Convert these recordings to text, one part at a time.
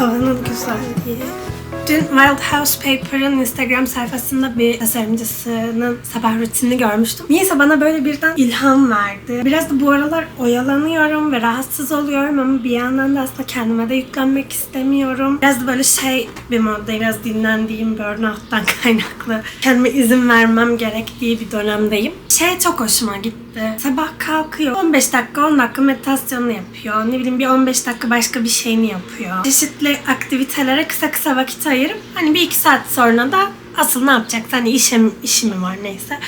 Havanın güzelliği. Dün Wild House Paper'ın Instagram sayfasında bir tasarımcısının sabah rutinini görmüştüm. Niyeyse bana böyle birden ilham verdi. Biraz da bu aralar oyalanıyorum ve rahatsız oluyorum ama bir yandan da aslında kendime de yüklenmek istemiyorum. Biraz da böyle şey bir moddayım. Biraz dinlendiğim burnout'tan kaynaklı. Kendime izin vermem gerektiği bir dönemdeyim. Şey çok hoşuma gitti. Sabah kalkıyor. 15 dakika 10 dakika meditasyonunu yapıyor. Ne bileyim bir 15 dakika başka bir şeyini yapıyor. Çeşitli aktivitelere kısa kısa vakit ayırıp hani bir iki saat sonra da asıl ne yapacaksa hani işim, işi mi var neyse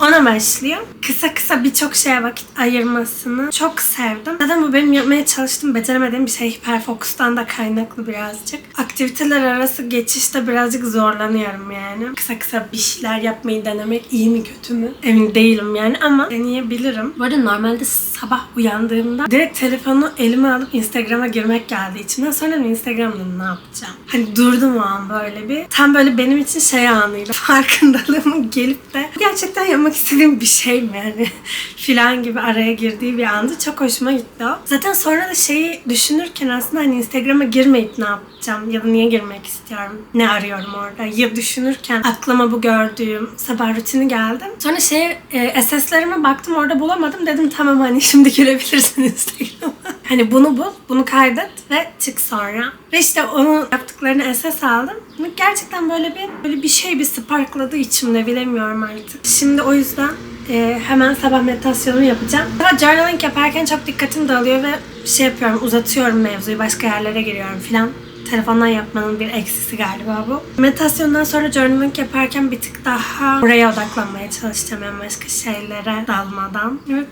ona başlıyor. Kısa kısa birçok şeye vakit ayırmasını çok sevdim. Zaten bu benim yapmaya çalıştığım, beceremediğim bir şey. Hiperfokustan da kaynaklı birazcık. Aktiviteler arası geçişte birazcık zorlanıyorum yani. Kısa kısa bir şeyler yapmayı denemek iyi mi kötü mü? Emin değilim yani ama deneyebilirim. Bu arada normalde sabah uyandığımda direkt telefonu elime alıp Instagram'a girmek geldi içimden. Sonra Instagram'da ne yapacağım? Hani durdum o an böyle bir. Tam böyle benim için şey anıydı. Farkındalığımın gelip de gerçekten yapmak istediğim bir şey mi yani filan gibi araya girdiği bir andı. Çok hoşuma gitti o. Zaten sonra da şeyi düşünürken aslında hani Instagram'a girmeyip ne yapacağım ya da niye girmek istiyorum, ne arıyorum orada ya düşünürken aklıma bu gördüğüm sabah rutini geldi. Sonra şey e, SS'lerime baktım orada bulamadım. Dedim tamam hani şimdi girebilirsin Instagram'a. hani bunu bul, bunu kaydet ve çık sonra. Ve işte onun yaptıklarını SS aldım. Gerçekten böyle bir böyle bir şey bir sparkladı içimde bilemiyorum artık. Şimdi o yüzden e, hemen sabah meditasyonu yapacağım. Ama journaling yaparken çok dikkatim dağılıyor ve şey yapıyorum uzatıyorum mevzuyu başka yerlere giriyorum filan. Telefondan yapmanın bir eksisi galiba bu. Meditasyondan sonra journaling yaparken bir tık daha buraya odaklanmaya çalışacağım yani başka şeylere dalmadan. Evet.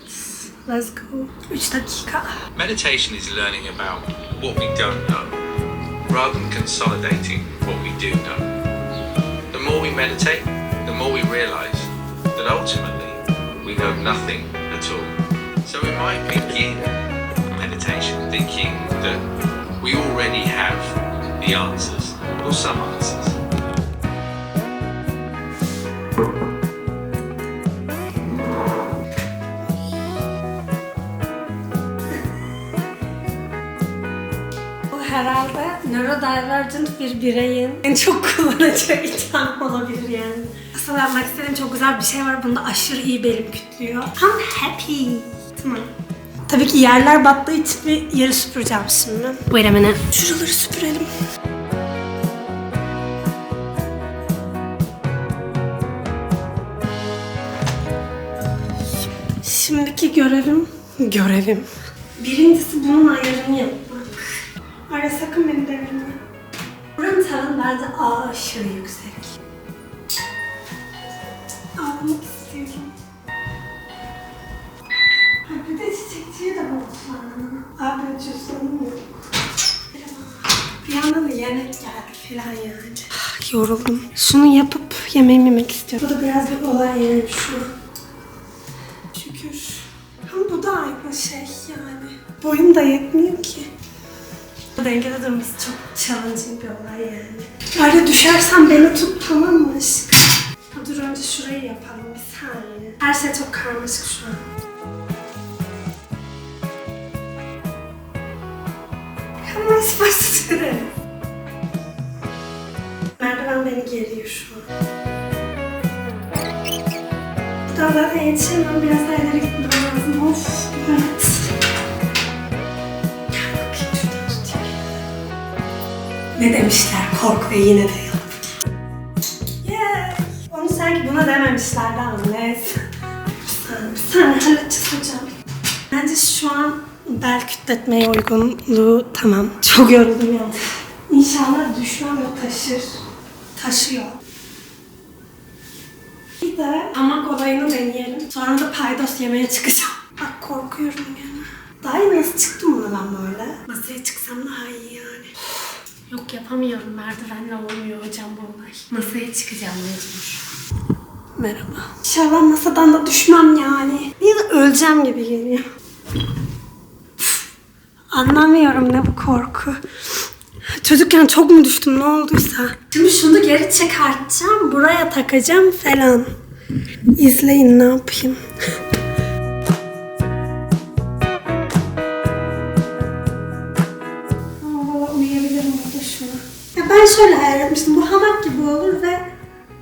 Let's go. 3 dakika. Meditation is learning about what we don't know rather than consolidating what we do know. The more we meditate, the more we realize that ultimately we know nothing at all. So we might begin meditation thinking that we already have answers. Bu herhalde neurodivergent bir bireyin en çok kullanacağı itham olabilir yani. Aslında yapmak istediğim çok güzel bir şey var. Bunda aşırı iyi belim kütlüyor. I'm happy. Tamam. Tabii ki yerler battığı için bir yeri süpüreceğim şimdi. Wait a minute. Şuraları süpürelim. Şimdiki görevim, görevim. Birincisi bunun ayarını yapmak. Ara sakın beni devirme. Buranın tavanı bence aşırı yüksek. Ağlamak istiyorum. Abi cüzdanım yok. Bir yandan da yemek geldi falan yani. Ah, Yoruldum. Şunu yapıp yemeğimi yemek istiyorum. Bu da biraz bir olay yani şu. Şükür. Ama bu da aynı şey yani. Boyum da yetmiyor ki. Dengede durması çok challenging bir olay yani. Öyle düşersen beni tut tamam mı aşkım? Dur önce şurayı yapalım bir saniye. Her şey çok karmaşık şu an. This? Merdiven beni geriyor şu an. Buradan zaten yetişemem. Biraz daha ileri gitmem lazım. Of. Evet. Ne demişler? Kork ve yine de yap. Yeah. Onu sanki buna dememişlerdi ama neyse. Bir saniye halledeceğiz hocam. Bence şu an bel kütletmeye uygunluğu tamam. Çok yoruldum ya. İnşallah düşmem ve taşır. Taşıyor. Bir de hamak olayını deneyelim. Sonra da paydos yemeye çıkacağım. Bak korkuyorum yani. Daha iyi nasıl çıktım buna ben böyle? Masaya çıksam daha iyi yani. Yok yapamıyorum merdivenle olmuyor hocam bu olay. Masaya çıkacağım mecbur. Merhaba. İnşallah masadan da düşmem yani. Ya da öleceğim gibi geliyor. Anlamıyorum ne bu korku. Çocukken çok mu düştüm ne olduysa. Şimdi şunu geri çıkartacağım, buraya takacağım falan. İzleyin ne yapayım. Ben şöyle hayal etmiştim. Bu hamak gibi olur ve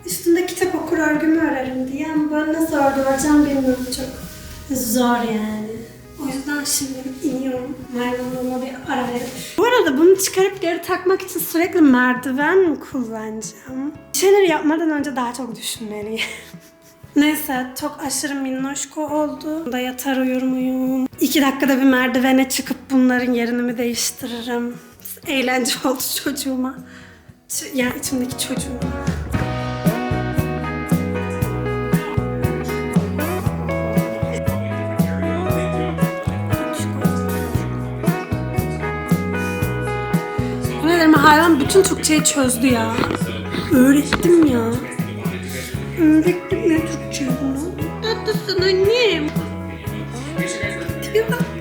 üstünde kitap okur örgümü örerim diye. Ama böyle nasıl örgü öreceğim bilmiyorum çok. Zor yani. O yüzden şimdi. Merdivenime bir ara verelim. Bu arada bunu çıkarıp geri takmak için sürekli merdiven kullanacağım? Bir şeyleri yapmadan önce daha çok düşünmeliyim. Neyse çok aşırı minnoşko oldu. Da yatar uyur muyum? İki dakikada bir merdivene çıkıp bunların yerini mi değiştiririm? Eğlence oldu çocuğuma. Yani içimdeki çocuğuma. Hayvan bütün Türkçeyi çözdü ya. Öğrettim ya. Öğrettim ya Türkçeyi bunu. Tatlısın annem. Bak.